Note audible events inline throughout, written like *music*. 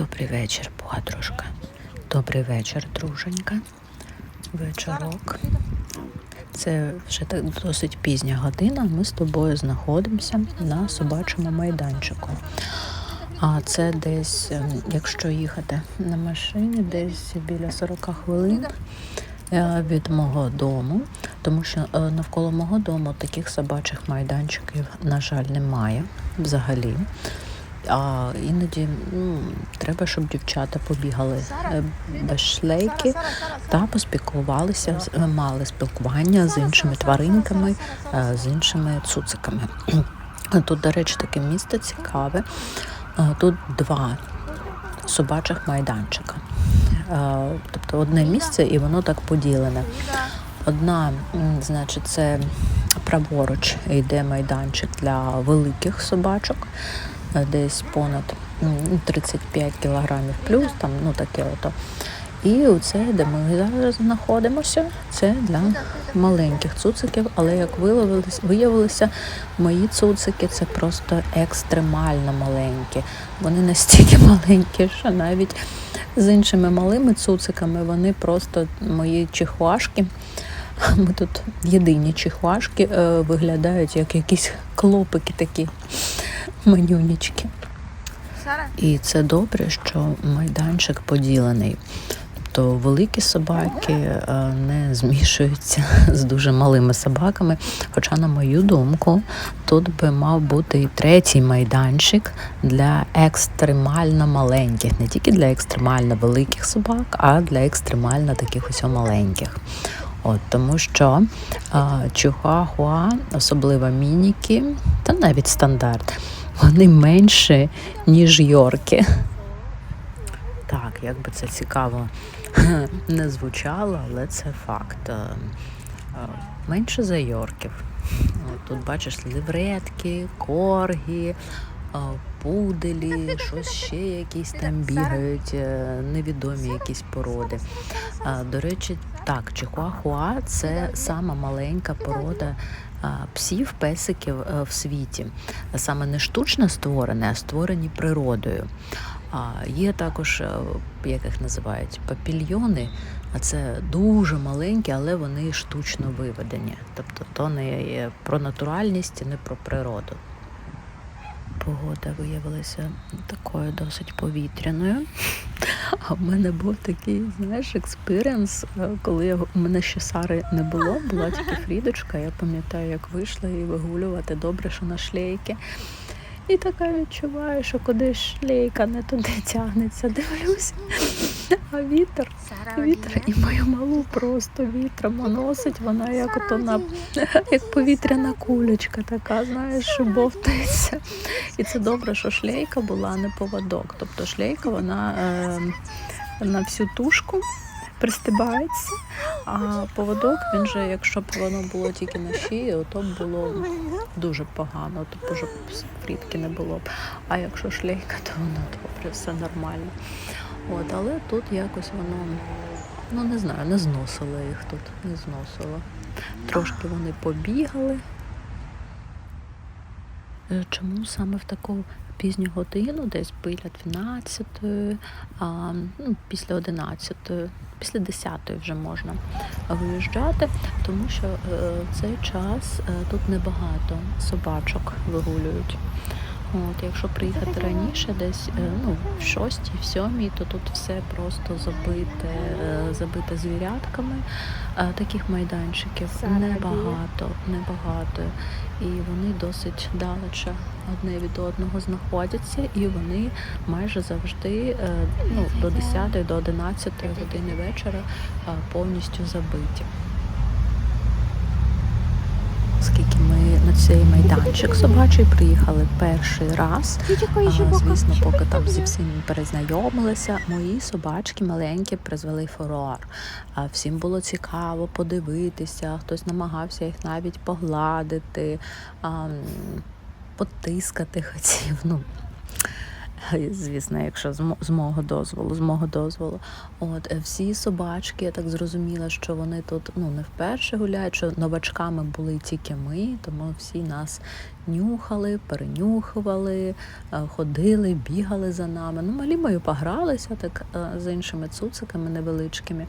Добрий вечір, подружка. Добрий вечір, друженька. Вечорок. Це вже так досить пізня година. Ми з тобою знаходимося на собачому майданчику. А це десь, ем, якщо їхати на машині, десь біля 40 хвилин е, від мого дому, тому що е, навколо мого дому таких собачих майданчиків, на жаль, немає взагалі. А іноді ну, треба, щоб дівчата побігали е, без шлейки та поспілкувалися, е, мали спілкування з іншими тваринками, е, з іншими цуциками. *clears throat* Тут, до речі, таке місце цікаве. Тут два собачих майданчика. Тобто одне місце і воно так поділене. Одна, значить, це праворуч йде майданчик для великих собачок, десь понад 35 кілограмів плюс, там, ну таке ото. І оце, де ми зараз знаходимося, це для маленьких цуциків, але як виявилося, мої цуцики це просто екстремально маленькі. Вони настільки *laughs* маленькі, що навіть з іншими малими цуциками вони просто мої чихуашки. *laughs* Ми тут єдині чихуашки е, виглядають як якісь клопики такі манюнічки. І це добре, що майданчик поділений. Тобто великі собаки е, не змішуються *laughs* з дуже малими собаками. Хоча, на мою думку, тут би мав бути і третій майданчик для екстремально маленьких, не тільки для екстремально великих собак, а для екстремально таких ось маленьких. От тому що а, чихуахуа, особливо мініки, та навіть стандарт, вони менше, ніж йорки. Так, як би це цікаво *laughs* не звучало, але це факт. Е, е, Менше за йорків. Тут бачиш лівретки, коргі, пуделі, щось ще якісь там бігають, е, невідомі якісь породи. До речі, так, чихуахуа це сама маленька порода псів, песиків е, в світі. Саме не штучно створене, а створені природою. Є також, е, як їх називають, папільйони, а це дуже маленькі, але вони штучно виведені. Тобто то не про натуральність, не про природу. Погода виявилася такою досить повітряною. А в мене був такий, знаєш, експіріенс, е, коли я, у мене ще Сари не було, була тільки Фрідочка. Я пам'ятаю, як вийшла її вигулювати добре, що на шлейки. І така відчуваю, що кудись шлейка не туди тягнеться. Дивлюся, а вітер, вітер і мою малу просто вітром носить. Вона як ото на *laughs* як повітряна кулечка, така, знаєш, що бовтається. І це добре, що шлейка була, не поводок. Тобто шлейка вона е, на всю тушку пристибається, а поводок, він же, якщо б воно було тільки на шиї, то б було дуже погано, то б уже фрітки не було б. А якщо шлейка, то воно добре, все нормально. От, але тут якось воно, ну не знаю, не зносило їх тут, не зносило. Трошки вони побігали. Е, Чому саме в таку пізню годину, десь біля 12, а, ну, після 11, після 10 вже можна виїжджати, тому що е, в цей час е, тут небагато собачок вигулюють. От, якщо приїхати раніше, десь е, ну, в 6 в 7, то тут все просто забите, е, забите звірятками. Таких майданчиків небагато, небагато. І вони досить далече одне від одного знаходяться, і вони майже завжди е, ну, до 10 до 11 години вечора повністю забиті. Оскільки ми на цей майданчик собачий приїхали перший раз, а, звісно, поки там зі всім перезнайомилися, мої собачки маленькі призвели фурор. А всім було цікаво подивитися, хтось намагався їх навіть погладити, а, потискати хотів. Ну, *laughs* Звісно, якщо з мого дозволу, з мого дозволу. От е, всі собачки, я так зрозуміла, що вони тут ну не вперше гуляють, що новачками були тільки ми, тому всі нас нюхали, перенюхували, е, ходили, бігали за нами. Ну, малі мої погралися так е, з іншими цуциками невеличкими.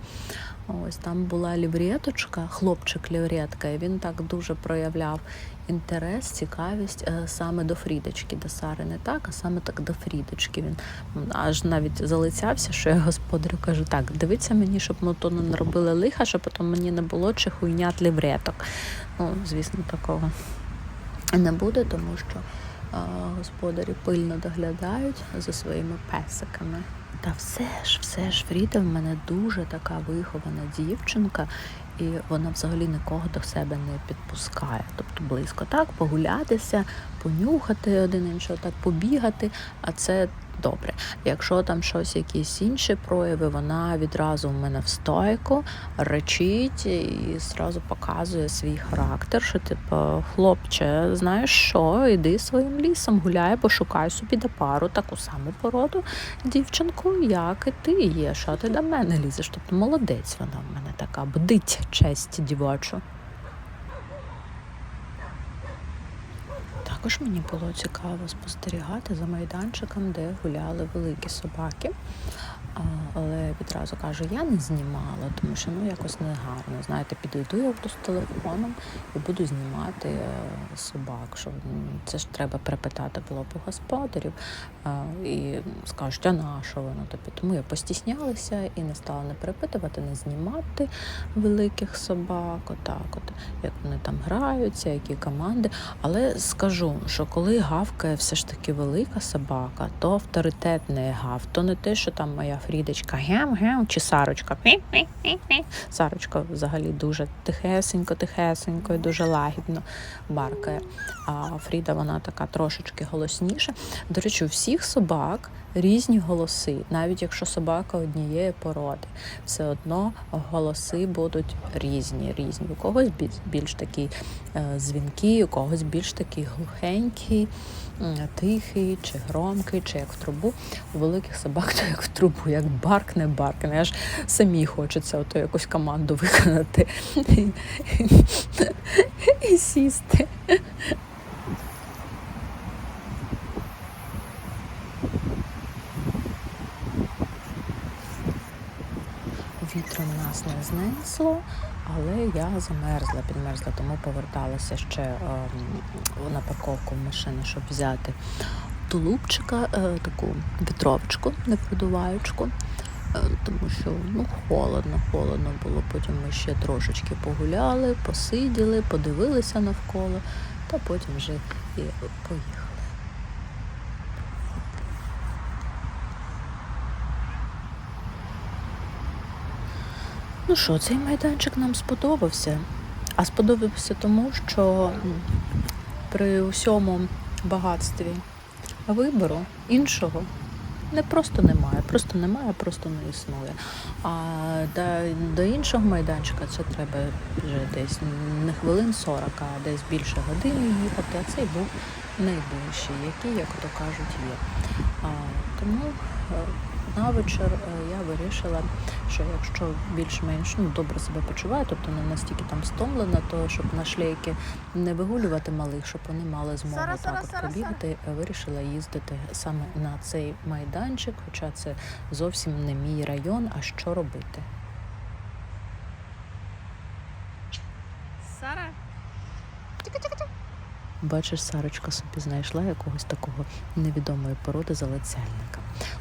Ось там була ліврєточка, хлопчик ліврєтка, і він так дуже проявляв інтерес, цікавість е, саме до Фрідочки, до Сари не так, а саме так до Фрідочки. Він аж навіть залицявся, що я господарю кажу, так, дивіться мені, щоб ну, то не наробили лиха, щоб потім мені не було чи хуйнят лівреток. Ну, звісно, такого не буде, тому що е, господарі пильно доглядають за своїми песиками. Та все ж, все ж, Фріда в мене дуже така вихована дівчинка, і вона взагалі нікого до себе не підпускає. Тобто близько так, погулятися, понюхати один іншого, так побігати, а це добре. Якщо там щось, якісь інші прояви, вона відразу в мене в стойку речить і зразу показує свій характер, що типу, хлопче, знаєш що, іди своїм лісом, гуляй, пошукай собі до пару таку саму породу дівчинку, як і ти є. Що ти до мене лізеш? Тобто молодець вона в мене така, бдить честь дівочу. Також мені було цікаво спостерігати за майданчиком, де гуляли великі собаки. Але відразу кажу, я не знімала, тому що ну якось не гарно. Знаєте, підійду я буду з телефоном і буду знімати е, собак. Що це ж треба перепитати було б господарів і скажуть, а на що воно тобі? Тому я постіснялася і не стала не перепитувати, не знімати великих собак. Отак, от як вони там граються, які команди. Але скажу, що коли гавкає все ж таки велика собака, то авторитетний гав, то не те, що там моя Фрідочка гем-гем чи Сарочка. Сарочка взагалі дуже тихесенько, тихесенько і дуже лагідно баркає. А Фріда вона така трошечки голосніша. До речі, у всіх собак різні голоси, навіть якщо собака однієї породи, все одно голоси будуть різні. різні. У когось більш, такий е, дзвінкий, у когось більш такий глухенький, тихий, чи громкий, чи як в трубу. У великих собак то як в трубу, як баркне, баркне. Аж самі хочеться ото якусь команду виконати і, сісти. Вітром нас не знесло, але я замерзла, підмерзла, тому поверталася ще ем, на парковку в щоб взяти тулупчика, е, таку вітровочку, непродуваючку. Е, Тому що ну холодно, холодно було. Потім ми ще трошечки погуляли, посиділи, подивилися навколо, та потім вже і поїхали. Ну що, цей майданчик нам сподобався. А сподобався тому, що при усьому багатстві вибору іншого не просто немає, просто немає, просто не існує. А до, до іншого майданчика це треба вже десь не хвилин 40, а десь більше години їхати, а цей був найближчий, який, як то кажуть, є. А, тому е, на вечір е, вирішила, що якщо більш-менш ну, добре себе почуваю, тобто не настільки там стомлена, то щоб на шлейки не вигулювати малих, щоб вони мали змогу Сара, так Сара, от побігати, вирішила їздити саме на цей майданчик, хоча це зовсім не мій район. А що робити? Сара. Бачиш, Сарочка собі знайшла якогось такого невідомої породи залицяльника.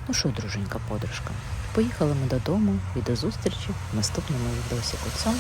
Ну що, друженька подружка, поїхали ми додому і до зустрічі в наступному відосі. Цьому